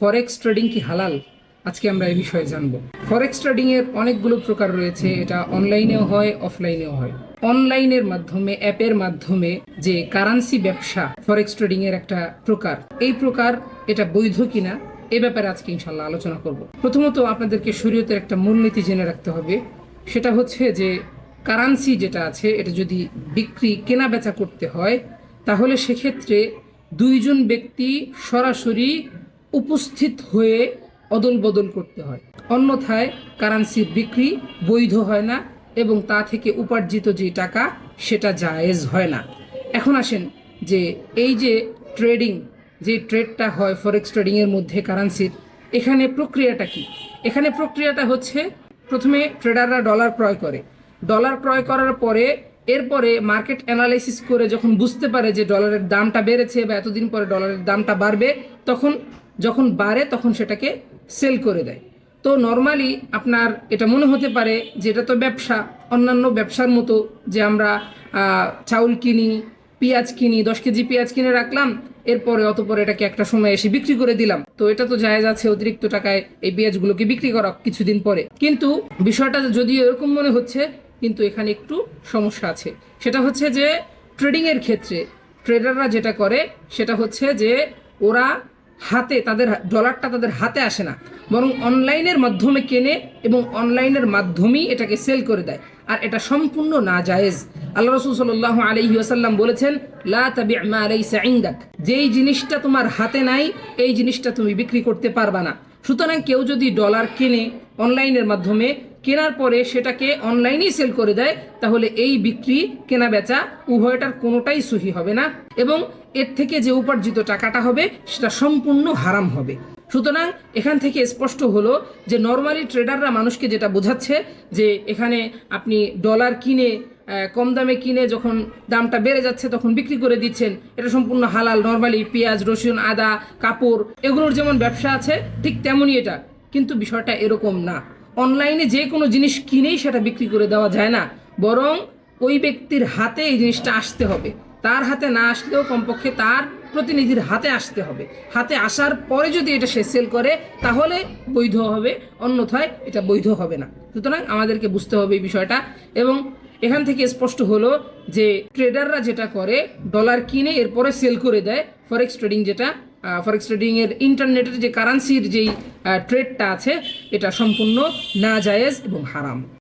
Forex trading কি হালাল? আজকে আমরা এই বিষয়ে জানব। ফরেক্স ট্রেডিং এর অনেকগুলো প্রকার রয়েছে, এটা অনলাইনেও হয় অফলাইনেও হয়। অনলাইনের মাধ্যমে অ্যাপের মাধ্যমে যে কারেন্সি ব্যবসা ফরেক্স ট্রেডিং এর একটা প্রকার, এই প্রকার এটা বৈধ কিনা, এ ব্যাপারে আজকে ইনশাল্লাহ আলোচনা করব। প্রথমত আপনাদেরকে শরীয়তের একটা মূলনীতি জেনে রাখতে হবে, সেটা হচ্ছে যে কারেন্সি যেটা আছে, এটা যদি বিক্রি কেনা বেচা করতে হয়, তাহলে সেক্ষেত্রে দুইজন ব্যক্তি সরাসরি উপস্থিত হয়ে অদল বদল করতে হয়। অন্যথায় কারেন্সির বিক্রি বৈধ হয় না এবং তা থেকে উপার্জিত যে টাকা, সেটা জায়েজ হয় না। এখন আসেন যে এই যে ট্রেডিং, যে ট্রেডটা হয় ফরেক্স ট্রেডিংয়ের মধ্যে কারেন্সির, এখানে প্রক্রিয়াটা কি? এখানে প্রক্রিয়াটা হচ্ছে প্রথমে ট্রেডাররা ডলার ক্রয় করে। ডলার ক্রয় করার পরে এরপরে মার্কেট অ্যানালাইসিস করে যখন বুঝতে পারে যে ডলারের দামটা বেড়েছে বা এতদিন পরে ডলারের দামটা বাড়বে, তখন যখন বাড়ে তখন সেটাকে সেল করে দেয়। তো নর্মালি আপনার এটা মনে হতে পারে যে এটা তো ব্যবসা, অন্যান্য ব্যবসার মতো যে আমরা চাউল কিনি, পেঁয়াজ কিনি, দশ কেজি পেঁয়াজ কিনে রাখলাম, এরপরে অতপরে এটাকে একটা সময় এসে বিক্রি করে দিলাম। তো এটা তো জায়েজ আছে অতিরিক্ত টাকায় এই পেঁয়াজগুলোকে বিক্রি করা কিছুদিন পরে। কিন্তু বিষয়টা যদিও এরকম মনে হচ্ছে, কিন্তু এখানে একটু সমস্যা আছে। সেটা হচ্ছে যে ট্রেডিংয়ের ক্ষেত্রে ট্রেডাররা যেটা করে, সেটা হচ্ছে যে ওরা হাতে তাদের ডলারটা তাদের হাতে আসে না। বরং অনলাইনের মাধ্যমে কেনে এবং অনলাইনের মাধ্যমেই এটাকে সেল করে দেয়। আর এটা সম্পূর্ণ না জায়েজ আল্লাহ রসুল সাল্লাহ আলহি আসাল্লাম বলেছেন, লা যেই জিনিসটা তোমার হাতে নাই, এই জিনিসটা তুমি বিক্রি করতে পারবা না। সুতরাং কেউ যদি ডলার কেনে অনলাইনের মাধ্যমে কেনার পরে সেটাকে অনলাইনেই সেল করে দেয়, তাহলে এই বিক্রি, কেনা বেচা উভয়টার কোনোটাই সহি হবে না এবং এর থেকে যে উপার্জিত টাকাটা হবে, সেটা সম্পূর্ণ হারাম হবে। সুতরাং এখান থেকে স্পষ্ট হলো যে নর্মালি ট্রেডাররা মানুষকে যেটা বোঝাচ্ছে যে এখানে আপনি ডলার কিনে কম দামে কিনে যখন দামটা বেড়ে যাচ্ছে তখন বিক্রি করে দিচ্ছেন, এটা সম্পূর্ণ হালাল, নর্মালি পেঁয়াজ, রসুন, আদা, কাপড়, এগুলোর যেমন ব্যবসা আছে, ঠিক তেমনই এটা। কিন্তু বিষয়টা এরকম না। অনলাইনে যে কোনো জিনিস কিনেই সেটা বিক্রি করে দেওয়া যায় না। বরং ওই ব্যক্তির হাতে এই জিনিসটা আসতে হবে। তার হাতে না আসলেও কমপক্ষে তার প্রতিনিধির হাতে আসতে হবে। হাতে আসার পরে যদি এটা সে সেল করে, তাহলে বৈধ হবে, অন্যথায় এটা বৈধ হবে না। সুতরাং আমাদেরকে বুঝতে হবে এই বিষয়টা। এবং এখান থেকে স্পষ্ট হলো যে ট্রেডাররা যেটা করে ডলার কিনে এরপরে সেল করে দেয় ফরেক্স ট্রেডিং যেটা ফরেক্স ট্রেডিং এর ইন্টারনেটের যে কারেন্সির যেই ট্রেডটা আছে, এটা সম্পূর্ণ না জায়েজ এবং হারাম।